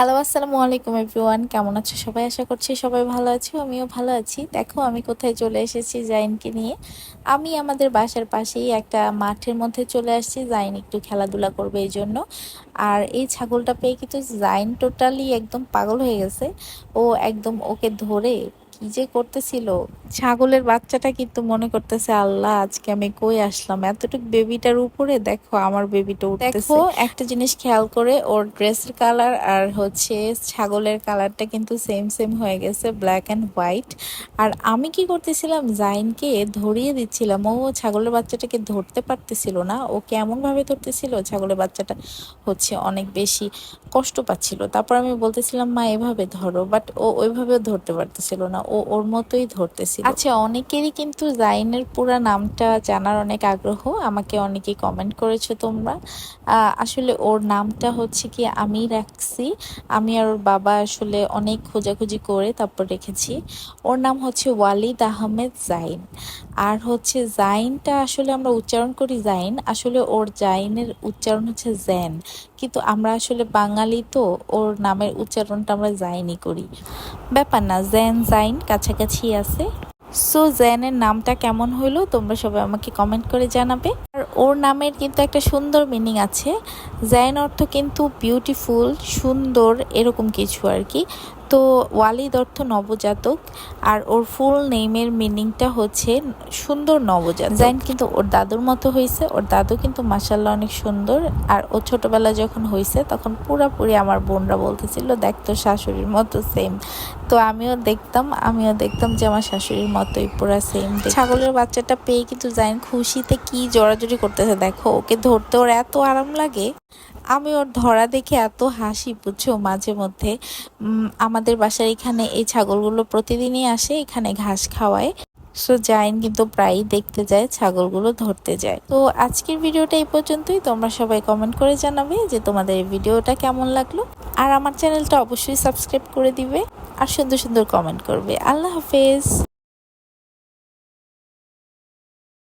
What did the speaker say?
Hello আসসালামু আলাইকুম everyone কেমন আছো সবাই? আশা করছি সবাই ভালো আছো, আমিও ভালো আছি। দেখো, আমি কোথায় চলে এসেছি জাইনকে নিয়ে। আমি আমাদের বাসার পাশেই একটা মাঠের মধ্যে চলে আসছি। জাইন একটু খেলাধুলা করবে এই জন্য। আর এই ছাগলটা পেয়ে কিন্তু জাইন টোটালি একদম পাগল হয়ে গেছে। ও একদম ওকে ধরে কি যে করতেছিল। ছাগলের বাচ্চাটা কিন্তু মনে করতেছে আল্লাহ আজকে আমি কই আসলাম? এতটুকু বেবিটার উপরে দেখো আমার বেবিটা দেখো একটা জিনিস খেয়াল করে ওর ড্রেসের কালার আর হচ্ছে ছাগলের কালারটা কিন্তু সেম সেম হয়ে গেছে ব্ল্যাক অ্যান্ড হোয়াইট আর আমি কি করতেছিলাম জাইনকে ধরিয়ে দিচ্ছিলাম। ও ছাগলের বাচ্চাটাকে ধরতে পারতেছিল না। ও কেমন ভাবে ধরতেছিল? ছাগলের বাচ্চাটা হচ্ছে অনেক বেশি কষ্ট পাচ্ছিল। তারপর আমি বলতেছিলাম মা এভাবে ধরো। বাট ও ওইভাবেও ধরতে পারতেছিল না। ও, ওর মতোই ধরতেছিল। আচ্ছা অনেকেরই কিন্তু জাইনের পুরা নামটা জানার অনেক আগ্রহ। আমাকে অনেকেই কমেন্ট করেছ তোমরা। আসলে ওর নামটা হচ্ছে কি আমি রাখছি আমি আর ওর বাবা আসলে অনেক খোঁজাখুঁজি করে তারপর রেখেছি। ওর নাম হচ্ছে ওয়ালিদ আহমেদ জাইন। আর হচ্ছে জাইনটা আসলে আমরা উচ্চারণ করি জাইন। আসলে ওর জাইনের উচ্চারণ হচ্ছে জ্যান। কিন্তু আমরা আসলে বাঙালি তো, ওর নামের উচ্চারণটা আমরা জাইনই করি। ব্যাপার না, জ্যান জাইন কাছাকাছি আছে। সো জ্যানের নামটা কেমন হলো তোমরা সবাই আমাকে কমেন্ট করে জানাবে। আর ওর নামের কিন্তু একটা সুন্দর মিনিং আছে। জ্যান অর্থ কিন্তু বিউটিফুল সুন্দর, এরকম কিছু আর কি। তো ওয়ালিদ অর্থ নবজাতক আর ওর ফুল নেমের মিনিংটা হচ্ছে সুন্দর নবজাতক। জাইন কিন্তু ওর দাদুর মতো হয়েছে ওর দাদু কিন্তু মাসাল্লাহ অনেক সুন্দর আর ও ছোটবেলা যখন হয়েছে তখন পুরাপুরি আমার বোনরা বলতেছিল দেখতো শাশুড়ির মতো সেম তো আমিও দেখতাম আমিও দেখতাম যে আমার শাশুড়ির মতোই পুরা সেম ছাগলের বাচ্চাটা পেয়ে কিন্তু জাইন খুশিতে কি জড়াজড়ি করতেছে দেখো ওকে ধরতে ওর এত আরাম লাগে। আমি ওর ধরা দেখে এত হাসি, বুঝছ? মাঝে মধ্যে আমাদের বাসার এখানে এই ছাগলগুলো প্রতিদিনই আসে, এখানে ঘাস খাওয়ায়। সো জাইন কিন্তু প্রায়ই দেখতে যায়, ছাগলগুলো ধরতে যায়। তো আজকের ভিডিওটা এই পর্যন্তই। তোমরা সবাই কমেন্ট করে জানাবে যে তোমাদের এই ভিডিওটা কেমন লাগল। আর আমার চ্যানেলটা অবশ্যই সাবস্ক্রাইব করে দিবে আর সুন্দর সুন্দর কমেন্ট করবে। আল্লাহ হাফেজ।